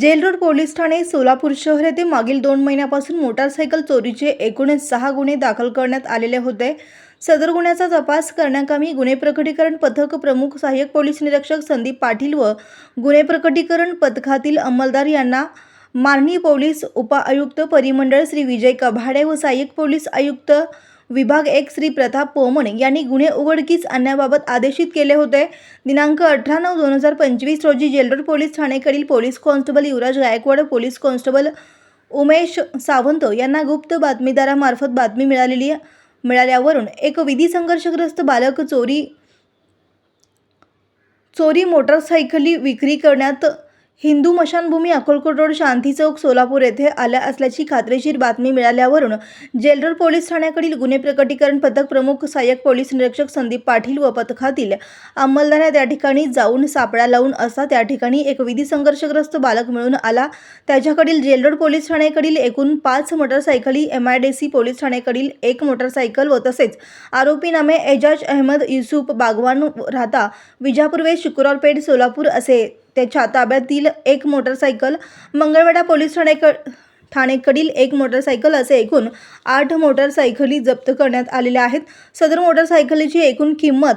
Gel road police ठाणे सोलापूर शहर येथे मागील दोन महिन्यापासून मोटारसायकल चोरीचे एकूण सहा गुन्हे दाखल करण्यात आलेले होते. सदर गुन्ह्याचा तपास करण्याकामी गुन्हे प्रकटीकरण पथक प्रमुख सहाय्यक पोलीस निरीक्षक संदीप पाटील व गुन्हे प्रकटीकरण पथकातील अंमलदार यांना माननीय पोलीस उपआयुक्त परिमंडळ श्री विजय कभाडे व सहाय्यक पोलीस आयुक्त विभाग एक श्री प्रताप पोमणे यांनी गुन्हे उघडकीस आणण्याबाबत आदेशित केले होते. दिनांक अठरा नऊ दोन हजार पंचवीस रोजी jail road police ठाणेकडील police constable Yuvraj Gaikwad police constable Umesh Sawant यांना गुप्त बातमीदारामार्फत बातमी मिळालेली मिळाल्यावरून एक विधी संघर्षग्रस्त बालक चोरी चोरी मोटारसायकली विक्री करण्यात हिंदू मशानभूमी अकोलकोट रोड शांती चौक सोलापूर येथे आल्या असल्याची खात्रीशीर बातमी मिळाल्यावरून जेलरोड पोलीस ठाण्याकडील गुन्हे प्रकटीकरण पथक प्रमुख सहाय्यक पोलीस निरीक्षक संदीप पाटील व पथकातील अंमलदार त्या ठिकाणी जाऊन सापळा लावून असता त्या ठिकाणी एक विधी संघर्षग्रस्त बालक मिळून आला. त्याच्याकडील जेलरोड पोलीस ठाण्याकडील एकूण पाच मोटारसायकली M I D C police ठाण्याकडील एक मोटारसायकल व तसेच आरोपी नामे एजाज अहमद युसुफ बागवान राहता विजापूर्वे शुक्रवारपेठ शुक्रवार पेठ सोलापूर असे त्याच्या ताब्यातील एक मोटरसायकल मंगळवेढा पोलीस ठाणेक ठाणेकडील एक मोटरसायकल असे एकूण आठ मोटरसायकली जप्त करण्यात आलेल्या आहेत. सदर मोटरसायकलीची एकूण किंमत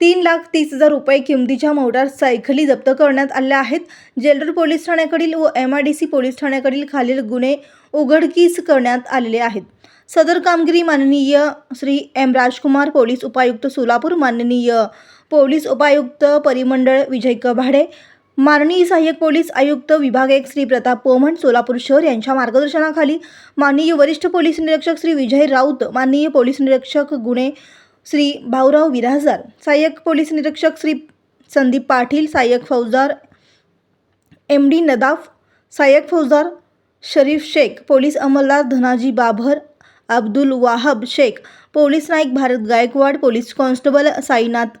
तीन लाख तीस हजार रुपये किमतीच्या मोटारसायकली जप्त करण्यात आल्या आहेत. जेलर पोलीस ठाण्याकडील व M I D C police ठाण्याकडील खालील गुन्हे उघडकीस करण्यात आलेले आहेत. सदर कामगिरी माननीय श्री एम राजकुमार पोलीस उपायुक्त सोलापूर माननीय पोलीस उपायुक्त परिमंडळ विजय कभाडे माननीय सहाय्यक पोलीस आयुक्त विभाग एक श्री प्रताप पोमण सोलापूर शहर यांच्या मार्गदर्शनाखाली माननीय वरिष्ठ पोलीस निरीक्षक श्री विजय राऊत माननीय पोलीस निरीक्षक गुणे श्री भाऊराव विराजदार सहाय्यक पोलीस निरीक्षक श्री संदीप पाटील सहाय्यक फौजदार एम डी नदाफ सहाय्यक फौजदार शरीफ शेख पोलीस अंमलदार Dhanaji Babhar Abdul Wahab Shaikh police Naik Bharat Gaikwad police constable Sainath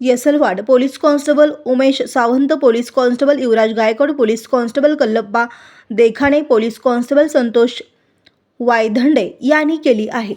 Yeslawad police constable Umesh Sawant police constable Yuvraj Gaikwad police constable Kallappa Dekhane police constable Santosh Waydhande यांनी केली आहे.